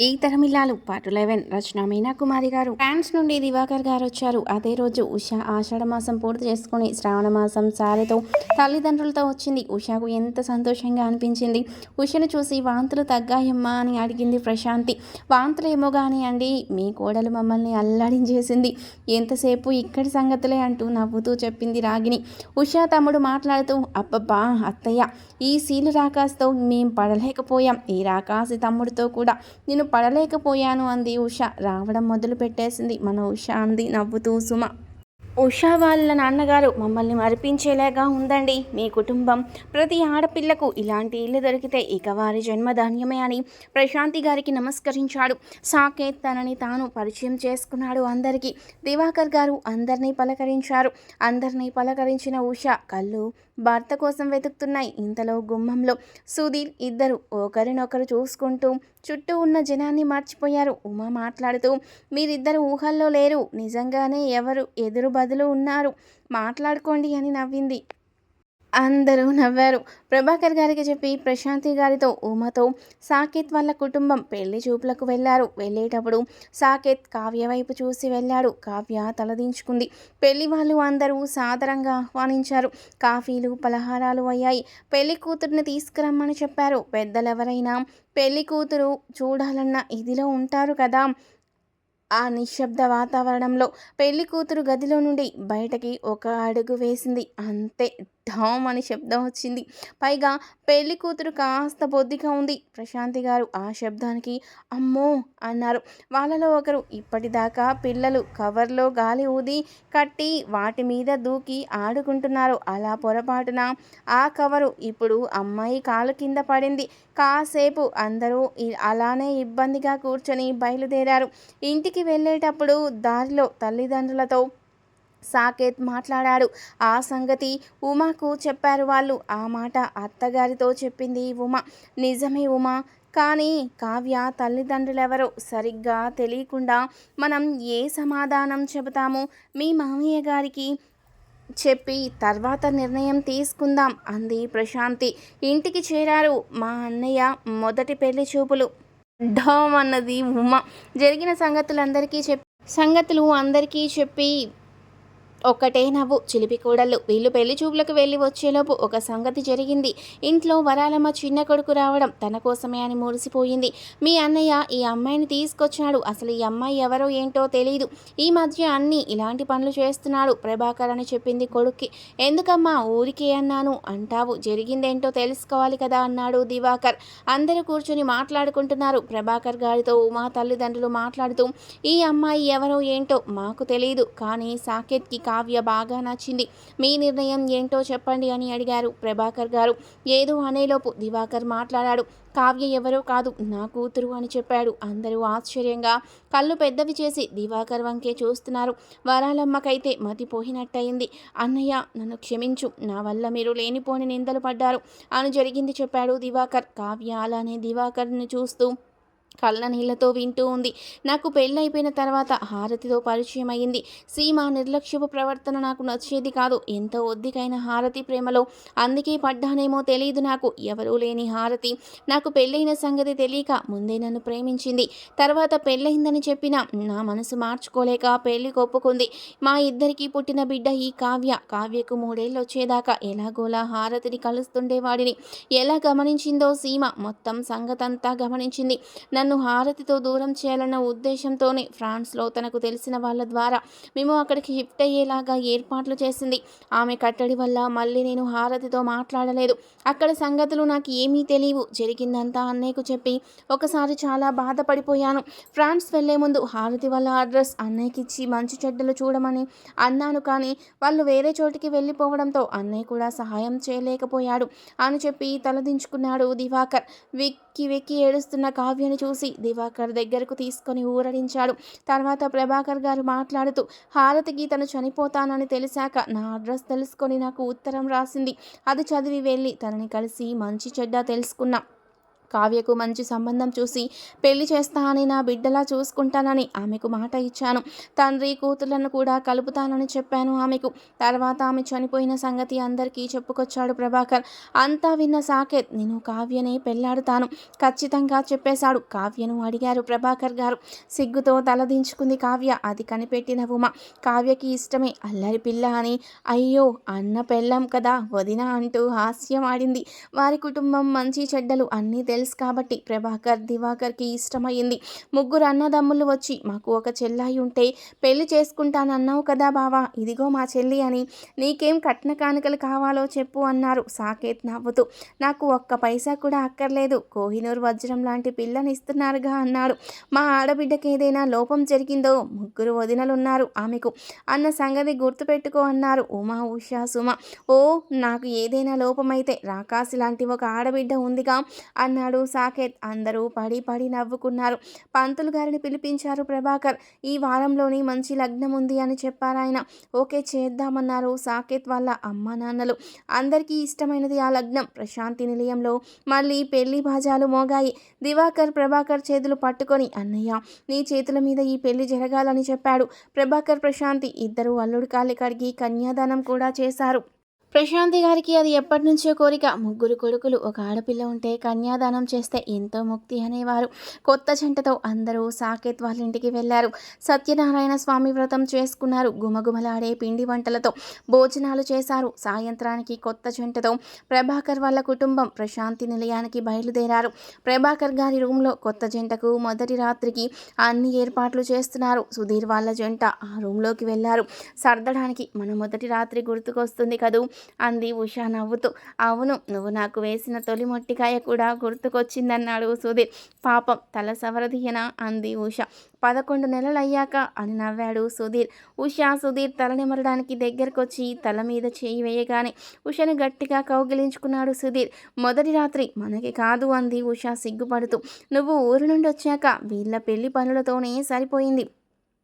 ఈ తరమిల్లాలు part eleven. Rachana Meena Kumari garu. France నుండి దివాకర్ గారు వచ్చారు. అదే రోజు ఉష ఆషాఢ మాసం పూర్తి చేసుకుని శ్రావణ మాసం సారెతో తల్లిదండ్రులతో వచ్చింది. ఉషాకు ఎంత సంతోషంగా అనిపించింది. ఉషను చూసి వాంతులు తగ్గాయమ్మా అని అడిగింది ప్రశాంతి. వాంతులు ఏమో కానీ అండి మీ కోడలు మమ్మల్ని అల్లాడించేసింది. ఎంతసేపు ఇక్కడి సంగతులే అంటూ నవ్వుతూ చెప్పింది రాగిని ఉష తమ్ముడు మాట్లాడుతూ అబ్బబ్బా అత్తయ్య ఈ సీలు రాకాస్తో మేం పడలేకపోయాం. ఈ రాకాసి తమ్ముడితో కూడా నేను పడలేకపోయాను అంది ఉష. రావడం మొదలు పెట్టేసింది మన ఉష అంది నవ్వుతూ సుమ. ఉషా వాళ్ళ నాన్నగారు మమ్మల్ని మరిపించేలాగా ఉందండి. మీ కుటుంబం ప్రతి ఆడపిల్లకు ఇలాంటి ఇల్లు దొరికితే ఇక వారి జన్మధాన్యమే అని ప్రశాంతి గారికి నమస్కరించాడు. సాకేత్ తనని తాను పరిచయం చేసుకున్నాడు అందరికీ. దివాకర్ గారు అందరినీ పలకరించారు. అందరినీ పలకరించిన ఉష కళ్ళు భర్త కోసం వెతుకుతున్నాయి. ఇంతలో గుమ్మంలో సుధీర్ ఇద్దరు ఒకరినొకరు చూసుకుంటూ చుట్టూ ఉన్న జనాన్ని మర్చిపోయారు. ఉమా మాట్లాడుతూ మీరిద్దరు ఊహల్లో లేరు. నిజంగానే ఎవరు ఎదురు బదులు ఉన్నారు? మాట్లాడుకోండి అని నవ్వింది. అందరూ నవ్వారు. ప్రభాకర్ గారికి చెప్పి ప్రశాంతి గారితో ఉమతో సాకేత్ వాళ్ళ కుటుంబం పెళ్ళి చూపులకు వెళ్ళారు. వెళ్ళేటప్పుడు సాకేత్ కావ్య వైపు చూసి వెళ్ళాడు. కావ్య తలదించుకుంది. పెళ్ళి వాళ్ళు అందరూ సాదరంగా ఆహ్వానించారు. కాఫీలు పలహారాలు అయ్యాయి. పెళ్ళి కూతుర్ని తీసుకురమ్మని చెప్పారు. పెద్దలెవరైనా పెళ్ళి కూతురు చూడాలన్న ఇదిలో ఉంటారు కదా? ఆ నిశ్శబ్ద వాతావరణంలో పెళ్ళి కూతురు గదిలో నుండి బయటకి ఒక అడుగు వేసింది. అంతే ఢామ్ అని శబ్దం వచ్చింది. పైగా పెళ్ళి కూతురు కాస్త బొద్దిగా ఉంది. ప్రశాంతి గారు ఆ శబ్దానికి అమ్మో అన్నారు. వాళ్ళలో ఒకరు ఇప్పటిదాకా పిల్లలు కవర్లో గాలి ఊది కట్టి వాటి మీద దూకి ఆడుకుంటున్నారు. అలా పొరపాటున ఆ కవరు ఇప్పుడు అమ్మాయి కాలు కింద పడింది. కాసేపు అందరూ అలానే ఇబ్బందిగా కూర్చొని బయలుదేరారు. ఇంటికి వెళ్ళేటప్పుడు దారిలో తల్లిదండ్రులతో సాకేత్ మాట్లాడాడు. ఆ సంగతి ఉమాకు చెప్పారు వాళ్ళు. ఆ మాట అత్తగారితో చెప్పింది ఉమా. నిజమే ఉమా. కానీ కావ్య తల్లిదండ్రులెవరో సరిగ్గా తెలియకుండా మనం ఏ సమాధానం చెబుతాము? మీ మామయ్య గారికి చెప్పి తర్వాత నిర్ణయం తీసుకుందాం అంది ప్రశాంతి. ఇంటికి చేరారు మా అన్నయ్య మొదటి పెళ్ళి చూపులు. ఢోమ్ అన్నది ఉమ. జరిగిన సంగతులందరికీ చెప్పి సంగతులు అందరికీ చెప్పి ఒక్కటే నవ్వు చిలిపి కూడళ్ళు. వీళ్ళు పెళ్ళి చూపులకు వెళ్ళి వచ్చేలోపు ఒక సంగతి జరిగింది. ఇంట్లో వరాలమ్మ చిన్న కొడుకు రావడం తన కోసమే అని మురిసిపోయింది. మీ అన్నయ్య ఈ అమ్మాయిని తీసుకొచ్చాడు అసలు ఈ అమ్మాయి ఎవరో ఏంటో తెలియదు ఈ మధ్య అన్ని ఇలాంటి పనులు చేస్తున్నాడు ప్రభాకర్ అని చెప్పింది కొడుక్కి. ఎందుకమ్మా ఊరికే అన్నాను? అంటావు. జరిగిందేంటో తెలుసుకోవాలి కదా అన్నాడు దివాకర్. అందరూ కూర్చొని మాట్లాడుకుంటున్నారు. ప్రభాకర్ గారితో ఉమా తల్లిదండ్రులు మాట్లాడుతూ ఈ అమ్మాయి ఎవరో ఏంటో మాకు తెలియదు కానీ సాకేత్కి కావ్య బాగా నచ్చింది. మీ నిర్ణయం ఏంటో చెప్పండి అని అడిగారు ప్రభాకర్ గారు. ఏదో అనేలోపు దివాకర్ మాట్లాడాడు. కావ్య ఎవరో కాదు నా కూతురు అని చెప్పాడు. అందరూ ఆశ్చర్యంగా కళ్ళు పెద్దవి చేసి దివాకర్ వంకే చూస్తున్నారు. వరాలమ్మకైతే మతిపోయినట్టయింది. అన్నయ్య నన్ను క్షమించు. నా వల్ల మీరు లేనిపోని నిందలు పడ్డారు అని జరిగింది చెప్పాడు దివాకర్. కావ్య అలానే దివాకర్ని చూస్తూ కళ్ళ నీళ్ళతో వింటూ ఉంది. నాకు పెళ్ళైపోయిన తర్వాత హారతితో పరిచయం అయింది సీమ నిర్లక్ష్యపు ప్రవర్తన నాకు నచ్చేది కాదు. ఎంత ఒద్దికైన హారతి ప్రేమలో అందుకే పడ్డానేమో తెలియదు నాకు. ఎవరూ లేని హారతి. నాకు పెళ్ళైన సంగతి తెలియక ముందే నన్ను ప్రేమించింది. తర్వాత పెళ్ళయిందని చెప్పిన నా మనసు మార్చుకోలేక పెళ్ళి కొప్పుకుంది. మా ఇద్దరికి పుట్టిన బిడ్డ ఈ కావ్య. కావ్యకు మూడేళ్ళు వచ్చేదాకా ఎలాగోలా హారతిని కలుస్తుండేవాడిని. ఎలా గమనించిందో సీమ మొత్తం సంగతంతా గమనించింది. నన్ను హారతితో దూరం చేయాలన్న ఉద్దేశంతోనే ఫ్రాన్స్లో తనకు తెలిసిన వాళ్ళ ద్వారా మేము అక్కడికి షిఫ్ట్ అయ్యేలాగా ఏర్పాట్లు చేసింది. ఆమె కట్టడి వల్ల మళ్ళీ నేను హారతితో మాట్లాడలేదు. అక్కడ సంగతులు నాకు ఏమీ తెలియవు. జరిగిందంతా అన్నయ్యకు చెప్పి ఒకసారి చాలా బాధపడిపోయాను. ఫ్రాన్స్ వెళ్ళే ముందు హారతి వాళ్ళ అడ్రస్ అన్నయ్యకి ఇచ్చి మంచి చెడ్డలు చూడమని అన్నాను కానీ వాళ్ళు వేరే చోటికి వెళ్ళిపోవడంతో అన్నయ్య కూడా సహాయం చేయలేకపోయాడు. అని చెప్పి తలదించుకున్నాడు దివాకర్. వెక్కి వెక్కి ఏడుస్తున్న కావ్యని చూసి దివాకర్ దగ్గరకు తీసుకొని ఊరడించాడు. తర్వాత ప్రభాకర్ గారు మాట్లాడుతూ హారతికి తను చనిపోతానని తెలిసాక నా అడ్రస్ తెలుసుకొని నాకు ఉత్తరం రాసింది. అది చదివి వెళ్ళి తనని కలిసి మంచి చెడ్డ తెలుసుకున్నా. కావ్యకు మంచి సంబంధం చూసి పెళ్ళి చేస్తానని నా బిడ్డలా చూసుకుంటానని ఆమెకు మాట ఇచ్చాను. తండ్రి కూతుర్లను కూడా కలుపుతానని చెప్పాను ఆమెకు. తర్వాత ఆమె చనిపోయిన సంగతి అందరికీ చెప్పుకొచ్చాడు ప్రభాకర్. అంతా విన్న సాకేత్ నేను కావ్యనే పెళ్ళాడుతాను ఖచ్చితంగా చెప్పేశాడు. కావ్యను అడిగారు ప్రభాకర్ గారు. సిగ్గుతో తలదించుకుంది కావ్య. అది కనిపెట్టిన ఉమ. కావ్యకి ఇష్టమే. అల్లరి పిల్ల అని. అయ్యో అన్న పెళ్ళం కదా. వదిన అంటూ హాస్యం ఆడింది. వారి కుటుంబం మంచి చెడ్డలు అన్నీ తెలుసు కాబట్టి ప్రభాకర్ దివాకర్కి ఇష్టమైంది ముగ్గురు అన్నదమ్ములు వచ్చి మాకు ఒక చెల్లాయి ఉంటే పెళ్ళి చేసుకుంటానన్నావు కదా బావా ఇదిగో మా చెల్లి అని. నీకేం కట్న కానుకలు కావాలో చెప్పు అన్నారు. సాకేత్ నవ్వుతూ నాకు ఒక్క పైసా కూడా అక్కర్లేదు. కోహినూర్ వజ్రం లాంటి పిల్లనిస్తున్నారుగా అన్నాడు. మా ఆడబిడ్డకి ఏదైనా లోపం జరిగిందో ముగ్గురు వదినలున్నారు ఆమెకు. అన్న సంగతి గుర్తుపెట్టుకో అన్నారు. ఉమా ఉషా సుమ. ఓ నాకు ఏదైనా లోపమైతే రాకాసి లాంటి ఒక ఆడబిడ్డ ఉందిగా అన్నాడు. సాకేత్ అందరూ పడి పడి నవ్వుకున్నారు. పంతులు గారిని పిలిపించారు ప్రభాకర్. ఈ వారంలోని మంచి లగ్నం ఉంది అని చెప్పారు ఆయన. ఓకే చేద్దామన్నారు సాకేత్ వాళ్ళ అమ్మ నాన్నలు. అందరికీ ఇష్టమైనది ఆ లగ్నం. ప్రశాంతి నిలయంలో మళ్ళీ పెళ్ళి బాజాలు మోగాయి. దివాకర్ ప్రభాకర్ చేతులు పట్టుకొని అన్నయ్య నీ చేతుల మీద ఈ పెళ్ళి జరగాలని చెప్పాడు. ప్రభాకర్ ప్రశాంతి ఇద్దరు అల్లుడు కాలి కడిగి కన్యాదానం కూడా చేశారు. ప్రశాంతి గారికి అది ఎప్పటి నుంచో కోరిక. ముగ్గురు కొడుకులు ఒక ఆడపిల్ల ఉంటే కన్యాదానం చేస్తే ఎంతో ముక్తి అనేవారు. కొత్త జంటతో అందరూ సాకేత్ వాళ్ళ ఇంటికి వెళ్ళారు. సత్యనారాయణ స్వామి వ్రతం చేసుకున్నారు. గుమగుమలాడే పిండి వంటలతో భోజనాలు చేశారు. సాయంత్రానికి కొత్త జంటతో ప్రభాకర్ వాళ్ళ కుటుంబం ప్రశాంతి నిలయానికి బయలుదేరారు. ప్రభాకర్ గారి రూమ్లో కొత్త జంటకు మొదటి రాత్రికి అన్ని ఏర్పాట్లు చేస్తున్నారు. సుధీర్ వాళ్ళ జంట ఆ రూమ్లోకి వెళ్ళారు. సర్దడానికి మన మొదటి రాత్రి గుర్తుకొస్తుంది కదూ? అంది ఉషా నవ్వుతూ. అవును నువ్వు నాకు వేసిన తొలి మొట్టికాయ కూడా గుర్తుకొచ్చిందన్నాడు సుధీర్. పాపం తల సవరదీయన? అంది ఉష. పదకొండు నెలలు అయ్యాక అని నవ్వాడు సుధీర్. ఉష సుధీర్ తల నిమరడానికి దగ్గరకొచ్చి తల మీద చేయి వేయగానే ఉషను గట్టిగా కౌగిలించుకున్నాడు సుధీర్. మొదటి రాత్రి మనకి కాదు అంది ఉష సిగ్గుపడుతూ. నువ్వు ఊరు నుండి వచ్చాక వీళ్ళ పెళ్ళి పనులతోనే సరిపోయింది.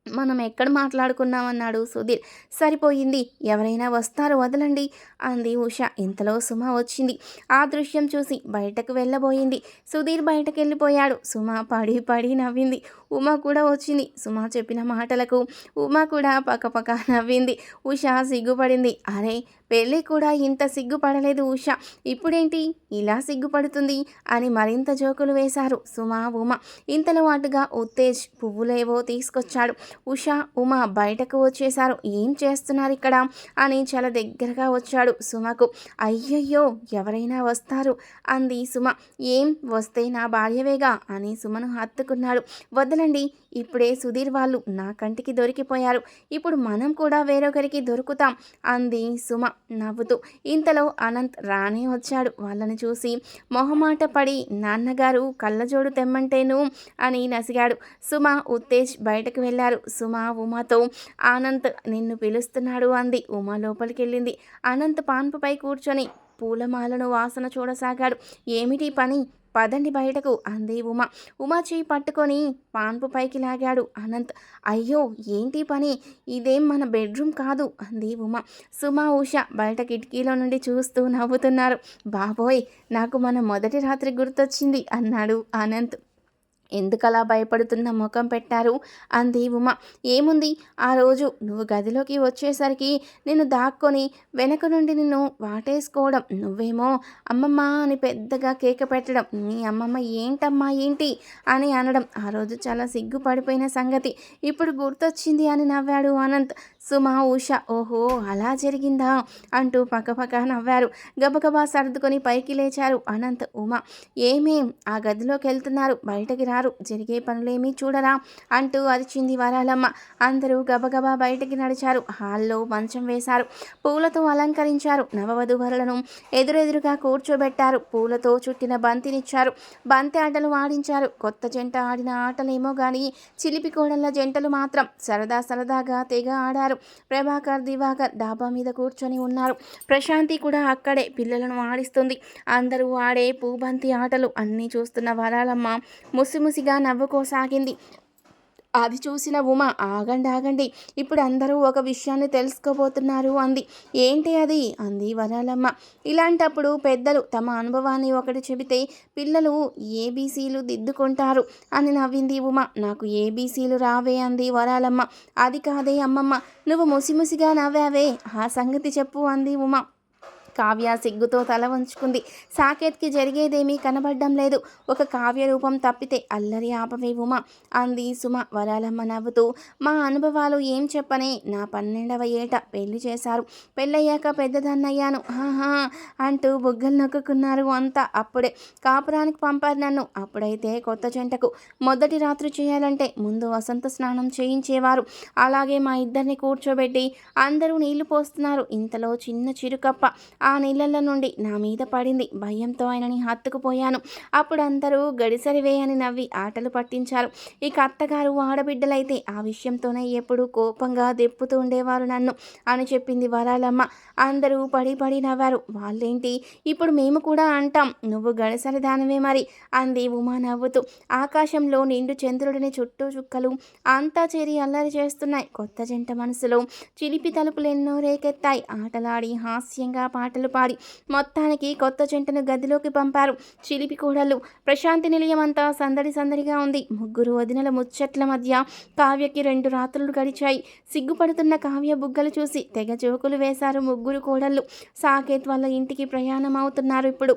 మనం ఎక్కడ మాట్లాడుకున్నామన్నాడు సుధీర్. సరిపోయింది. ఎవరైనా వస్తారు వదలండి అంది ఉష. ఇంతలో సుమ వచ్చింది. ఆ దృశ్యం చూసి బయటకు వెళ్ళబోయింది. సుధీర్ బయటకు వెళ్ళిపోయాడు సుమ పడి పడి నవ్వింది. ఉమ కూడా వచ్చింది. సుమ చెప్పిన మాటలకు ఉమ కూడా పక్కపక్క నవ్వింది. ఉష సిగ్గుపడింది. అరే పెళ్ళి కూడా ఇంత సిగ్గుపడలేదు ఉష. ఇప్పుడేంటి? ఇలా సిగ్గుపడుతుంది అని మరింత జోకులు వేశారు సుమ ఉమ. ఇంతలో అటుగా ఉత్తేజ్ పువ్వులేవో తీసుకొచ్చాడు. ఉష ఉమ బయటకు వచ్చేశారు. ఏం చేస్తున్నారు ఇక్కడ అని చాలా దగ్గరగా వచ్చాడు సుమకు. అయ్యయ్యో ఎవరైనా వస్తారు? అంది సుమ. ఏం వస్తే నా భార్యవేగా అని సుమను హత్తుకున్నాడు. వదలండి ఇప్పుడే సుధీర్ వాళ్ళు నా కంటికి దొరికిపోయారు. ఇప్పుడు మనం కూడా వేరొకరికి దొరుకుతాం అంది సుమ నవ్వుతూ. ఇంతలో అనంత్ రానే వచ్చాడు. వాళ్ళని చూసి మొహమాట పడి నాన్నగారు కళ్ళజోడు తెమ్మంటేను? అని నసిగాడు. సుమ ఉత్తేజ్ బయటకు వెళ్ళారు. సుమ ఉమాతో ఆనంత్ నిన్ను పిలుస్తున్నాడు అంది. ఉమ లోపలికి వెళ్ళింది అనంత్ పాన్పుపై కూర్చొని పూలమాలను వాసన చూడసాగాడు. ఏమిటి పని? పదండి బయటకు అంది ఉమ. ఉమ చేయి పట్టుకొని పాన్పు పైకి లాగాడు. అనంత్ అయ్యో ఏంటి పని? ఇదేం మన బెడ్రూమ్ కాదు అంది ఉమ. సుమ ఉష బయట కిటికీలో నుండి చూస్తూ నవ్వుతున్నారు. బాబోయ్ నాకు మన మొదటి రాత్రి గుర్తొచ్చింది అన్నాడు అనంత్. ఎందుకలా భయపడుతున్న ముఖం పెట్టారు? అంది ఉమ. ఏముంది? ఆ రోజు నువ్వు గదిలోకి వచ్చేసరికి నేను దాక్కొని వెనక నుండి నిన్ను వాటేసుకోవడం నువ్వేమో అమ్మమ్మ అని పెద్దగా కేక పెట్టడం నీ అమ్మమ్మ ఏంటమ్మా ఏంటి? అని అనడం. ఆ రోజు చాలా సిగ్గుపడిపోయిన సంగతి ఇప్పుడు గుర్తొచ్చింది అని నవ్వాడు అనంత్. సుమ ఉష ఓహో అలా జరిగిందా? అంటూ పక్కపక్క నవ్వారు. గబగబా సర్దుకొని పైకి లేచారు అనంత్ ఉమ. ఏమేం? ఆ గదిలోకి వెళ్తున్నారు? బయటకి రారు? జరిగే పనులేమీ చూడరా అంటూ అరిచింది వరాలమ్మ. అందరూ గబగబా బయటికి నడిచారు. హాల్లో మంచం వేశారు. పూలతో అలంకరించారు. నవవధువరులను ఎదురెదురుగా కూర్చోబెట్టారు. పూలతో చుట్టిన బంతినిచ్చారు. బంతి ఆటలు ఆడించారు. కొత్త జంట ఆడిన ఆటలేమో కానీ చిలిపి కోడళ్ళ జంటలు మాత్రం సరదా సరదాగా తెగ ఆడారు. ప్రభాకర్ దివాకర్ డాబా మీద కూర్చొని ఉన్నారు. ప్రశాంతి కూడా అక్కడే పిల్లలను ఆడిస్తుంది. అందరూ ఆడే పూబంతి ఆటలు అన్నీ చూస్తున్న వరాలమ్మ ముసిముసిగా నవ్వుకోసాగింది. అది చూసిన ఉమ ఆగండి ఆగండి. ఇప్పుడు అందరూ ఒక విషయాన్ని తెలుసుకోబోతున్నారు అంది. ఏంటి అది? అంది వరాలమ్మ. ఇలాంటప్పుడు పెద్దలు తమ అనుభవాన్ని ఒకటి చెబితే పిల్లలు ఏబీసీలు దిద్దుకుంటారు అని నవ్వింది ఉమ. నాకు ఏబీసీలు రావే అంది వరాలమ్మ. అది కాదే అమ్మమ్మ. నువ్వు ముసిముసిగా నవ్వావే. ఆ సంగతి చెప్పు అంది ఉమ. కావ్య సిగ్గుతో తల వంచుకుంది. సాకేత్కి జరిగేదేమీ కనబడడం లేదు. ఒక కావ్య రూపం తప్పితే అల్లరి ఆపవే ఉమా అంది సుమ వరాలమ్మ నవ్వుతూ. మా అనుభవాలు ఏం చెప్పనే? నా పన్నెండవ ఏట పెళ్ళి చేశారు. పెళ్ళయ్యాక పెద్దదన్నయ్యాను. హాహా అంటూ బుగ్గలు నొక్కున్నారు అంతా అప్పుడే. కాపురానికి పంపారు నన్ను. అప్పుడైతే కొత్త జంటకు మొదటి రాత్రి చేయాలంటే ముందు వసంత స్నానం చేయించేవారు. అలాగే మా ఇద్దరిని కూర్చోబెట్టి అందరూ నీళ్ళు పోస్తున్నారు. ఇంతలో చిన్న చిరుకప్ప ఆ నీళ్ళల్లో నుండి నా మీద పడింది. భయంతో ఆయనని హత్తుకుపోయాను. అప్పుడు అందరూ గడిసరివే అని నవ్వి ఆటలు పట్టించారు. ఇక అత్తగారు ఆడబిడ్డలైతే ఆ విషయంతోనే ఎప్పుడూ కోపంగా దెప్పుతూ ఉండేవారు నన్ను అని చెప్పింది వరాలమ్మ. అందరూ పడి పడి నవ్వారు. వాళ్ళేంటి? ఇప్పుడు మేము కూడా అంటాం. నువ్వు గడిసరి దానవే మరి అంది ఉమా నవ్వుతూ. ఆకాశంలో నిండు చంద్రుడిని చుట్టూ చుక్కలు అంతా చేరి అల్లరి చేస్తున్నాయి. కొత్త జంట మనసులో చిలిపి తలుపులు ఎన్నో రేకెత్తాయి. ఆటలాడి హాస్యంగా పాట పాటలు పాడి మొత్తానికి కొత్త జంటను గదిలోకి పంపారు. చిలిపి కూడళ్ళు ప్రశాంతి నిలయం అంతా సందడి సందడిగా ఉంది. ముగ్గురు వదినల ముచ్చట్ల మధ్య కావ్యకి రెండు రాత్రులు గడిచాయి. సిగ్గుపడుతున్న కావ్య బుగ్గలు చూసి తెగ జోకులు వేశారు ముగ్గురు కోడళ్ళు సాకేత్ వాళ్ళ ఇంటికి ప్రయాణం అవుతున్నారు ఇప్పుడు.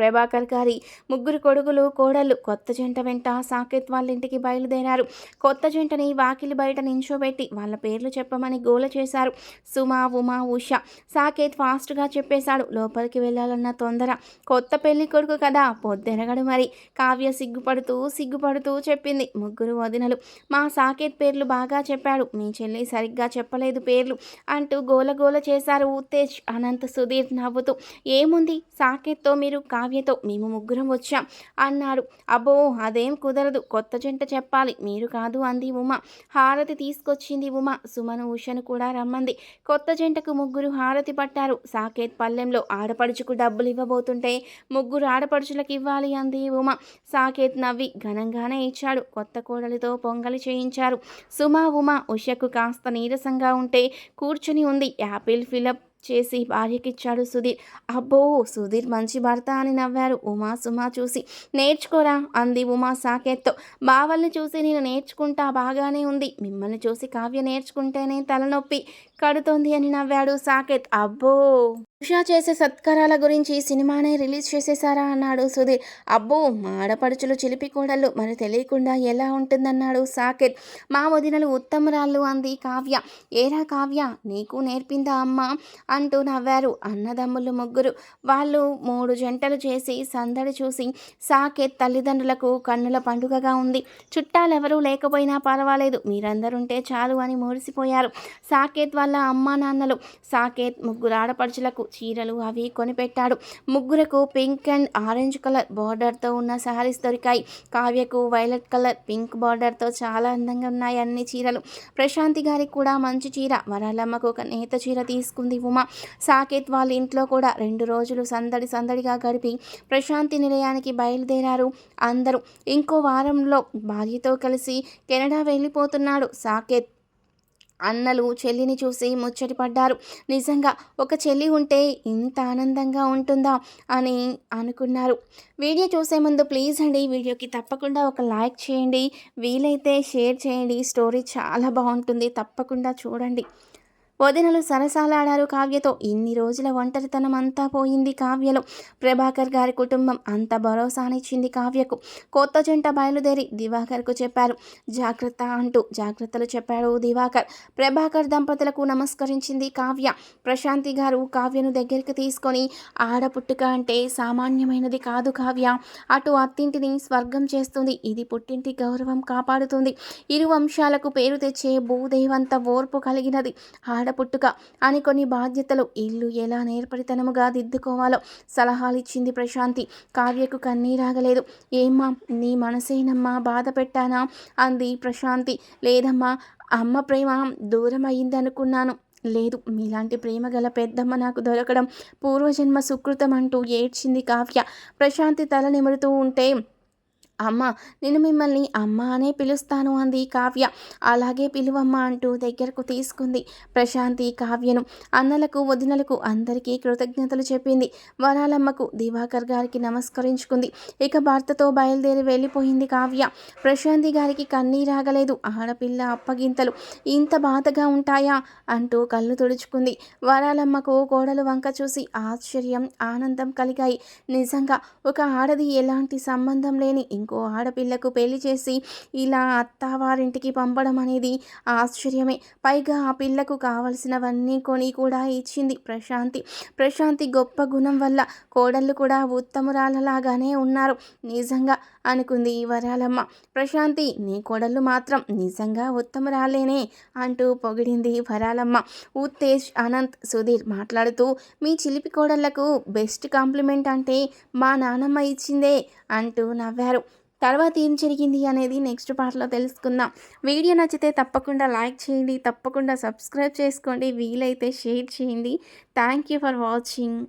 ప్రభాకర్ గారి ముగ్గురు కొడుకులు కోడళ్ళు కొత్త జంట వెంట సాకేత్ వాళ్ళ ఇంటికి బయలుదేరారు. కొత్త జంటని వాకిలి బయట నించోబెట్టి వాళ్ళ పేర్లు చెప్పమని గోల చేశారు. సుమా ఉమా ఉష. సాకేత్ ఫాస్ట్గా చెప్పేశాడు. లోపలికి వెళ్ళాలన్న తొందర. కొత్త పెళ్ళి కొడుకు కదా పొద్దెరగడు మరి. కావ్య సిగ్గుపడుతూ సిగ్గుపడుతూ చెప్పింది. ముగ్గురు వదినలు. మా సాకేత్ పేర్లు బాగా చెప్పాడు. మీ చెల్లి సరిగ్గా చెప్పలేదు పేర్లు అంటూ గోల గోల చేశారు ఉత్తేజ్ అనంత సుధీర్ నవ్వుతూ. ఏముంది? సాకేత్తో మీరు కావ్యతో మేము ముగ్గురం వచ్చాం అన్నాడు. అబ్బో అదేం కుదరదు. కొత్త జంట చెప్పాలి. మీరు కాదు అంది ఉమ. హారతి తీసుకొచ్చింది ఉమ. సుమను ఉషను కూడా రమ్మంది. కొత్త జంటకు ముగ్గురు హారతి పట్టారు. సాకేత్ పల్లెంలో ఆడపడుచుకు డబ్బులు ఇవ్వబోతుంటే ముగ్గురు ఆడపడుచులకు ఇవ్వాలి అంది ఉమ. సాకేత్ నవ్వి ఘనంగానే ఇచ్చాడు. కొత్త కోడలితో పొంగలి చేయించారు. సుమ ఉమ ఉషకు కాస్త నీరసంగా ఉంటే కూర్చుని ఉంది. యాపిల్ ఫిలప్ చేసి భార్యకిచ్చాడు సుధీర్. అబ్బో సుధీర్ మంచి భర్త అని నవ్వారు. ఉమా సుమా చూసి నేర్చుకోరా అంది ఉమా సాకేత్తో. బావల్ని చూసి నేను నేర్చుకుంటా బాగానే ఉంది. మిమ్మల్ని చూసి కావ్య నేర్చుకుంటేనే తలనొప్పి కడుతోంది అని నవ్వాడు సాకేత్. అబ్బో! ఉషా చేసే సత్కారాల గురించి సినిమానే రిలీజ్ చేసేసారా అన్నాడు సుధీర్. అబ్బో మా ఆడపడుచులు చిలిపి కోడళ్ళు మరి తెలియకుండా ఎలా ఉంటుందన్నాడు సాకేత్. మా వదినలు ఉత్తమరాళ్ళు అంది కావ్య. ఏరా కావ్య నీకు నేర్పిందా అమ్మ? అంటూ నవ్వారు అన్నదమ్ములు ముగ్గురు. వాళ్ళు మూడు జంటలు చేసి సందడి చూసి సాకేత్ తల్లిదండ్రులకు కన్నుల పండుగగా ఉంది. చుట్టాలెవరూ లేకపోయినా పర్వాలేదు మీరందరుంటే చాలు అని మురిసిపోయారు. సాకేత్ వాళ్ళ అమ్మా నాన్నలు సాకేత్ ముగ్గురు ఆడపడుచులకు చీరలు అవి కొనిపెట్టాడు. ముగ్గురకు పింక్ అండ్ ఆరెంజ్ కలర్ బార్డర్తో ఉన్న శారీస్ దొరికాయి. కావ్యకు వైలెట్ కలర్ పింక్ బార్డర్తో చాలా అందంగా ఉన్నాయి అన్ని చీరలు. ప్రశాంతి గారికి కూడా మంచి చీర. వరాలమ్మకు ఒక నేత చీర తీసుకుంది ఉమా. సాకేత్ వాళ్ళ ఇంట్లో కూడా రెండు రోజులు సందడి సందడిగా గడిపి ప్రశాంతి నిలయానికి బయలుదేరారు అందరూ. ఇంకో వారంలో భార్యతో కలిసి కెనడా వెళ్ళిపోతున్నాడు సాకేత్. అన్నలు చెల్లిని చూసి ముచ్చటి పడ్డారు. నిజంగా ఒక చెల్లి ఉంటే ఇంత ఆనందంగా ఉంటుందా? అని అనుకున్నారు. వీడియో చూసే ముందు ప్లీజ్ అండి వీడియోకి తప్పకుండా ఒక లైక్ చేయండి. వీలైతే షేర్ చేయండి. స్టోరీ చాలా బాగుంటుంది. తప్పకుండా చూడండి. వదినలు సరసాలాడారు కావ్యతో. ఇన్ని రోజుల ఒంటరితనం అంతా పోయింది కావ్యలో. ప్రభాకర్ గారి కుటుంబం అంత భరోసానిచ్చింది కావ్యకు. కొత్త జంట బయలుదేరి దివాకర్కు చెప్పారు. జాగ్రత్త అంటూ జాగ్రత్తలు చెప్పాడు దివాకర్. ప్రభాకర్ దంపతులకు నమస్కరించింది కావ్య. ప్రశాంతి గారు కావ్యను దగ్గరికి తీసుకొని ఆడపుట్టుక అంటే సామాన్యమైనది కాదు కావ్య. అటు అత్తింటిని స్వర్గం చేస్తుంది. ఇది పుట్టింటి గౌరవం కాపాడుతుంది. ఇరు వంశాలకు పేరు తెచ్చే భూదేవంత ఓర్పు కలిగినది. ఆడ పుట్టుక. అని కొన్ని బాధ్యతలు ఇల్లు ఎలా నేర్పరితనముగా దిద్దుకోవాలో సలహాలు ఇచ్చింది ప్రశాంతి. కావ్యకు కన్నీరాగలేదు. ఏమ్మా నీ మనసేనమ్మా బాధ పెట్టానా? అంది ప్రశాంతి. లేదమ్మా అమ్మ ప్రేమ దూరం అయిందనుకున్నాను లేదు మీలాంటి ప్రేమ గల పెద్దమ్మ నాకు దొరకడం పూర్వజన్మ సుకృతం అంటూ ఏడ్చింది కావ్య. ప్రశాంతి తల నిమురుతూ ఉంటే అమ్మ నేను మిమ్మల్ని అమ్మ అనే పిలుస్తాను అంది కావ్య. అలాగే పిలువమ్మ అంటూ దగ్గరకు తీసుకుంది ప్రశాంతి కావ్యను. అన్నలకు వదినలకు అందరికీ కృతజ్ఞతలు చెప్పింది. వరాలమ్మకు దివాకర్ గారికి నమస్కరించుకుంది. ఇక భర్తతో బయలుదేరి వెళ్ళిపోయింది కావ్య. ప్రశాంతి గారికి కన్నీరాగలేదు ఆడపిల్ల అప్పగింతలు ఇంత బాధగా ఉంటాయా? అంటూ కళ్ళు తుడుచుకుంది. వరాలమ్మకు కోడలు వంక చూసి ఆశ్చర్యం ఆనందం కలిగాయి. నిజంగా ఒక ఆడది ఎలాంటి సంబంధం లేని ఇంకో ఆడపిల్లకు పెళ్ళి చేసి ఇలా అత్తవారింటికి పంపడం అనేది ఆశ్చర్యమే. పైగా ఆ పిల్లకు కావలసినవన్నీ కొని కూడా ఇచ్చింది ప్రశాంతి. ప్రశాంతి గొప్ప గుణం వల్ల కోడళ్ళు కూడా ఉత్తమురాలలాగానే ఉన్నారు. నిజంగా అనుకుంది ఈ వరాలమ్మ. ప్రశాంతి నీ కోడళ్ళు మాత్రం నిజంగా ఉత్తమురాలేనే అంటూ పొగిడింది వరాలమ్మ. ఉత్తేజ్ అనంత్ సుధీర్ మాట్లాడుతూ మీ చిలిపి కోడళ్ళకు బెస్ట్ కాంప్లిమెంట్ అంటే మా నానమ్మ ఇచ్చిందే అంటూ నవ్వారు. తర్వాత ఏం జరిగింది అనేది నెక్స్ట్ పార్ట్లో తెలుసుకుందాం. వీడియో నచ్చితే తప్పకుండా లైక్ చేయండి తప్పకుండా సబ్స్క్రైబ్ చేసుకోండి వీలైతే షేర్ చేయండి. Thank you for watching.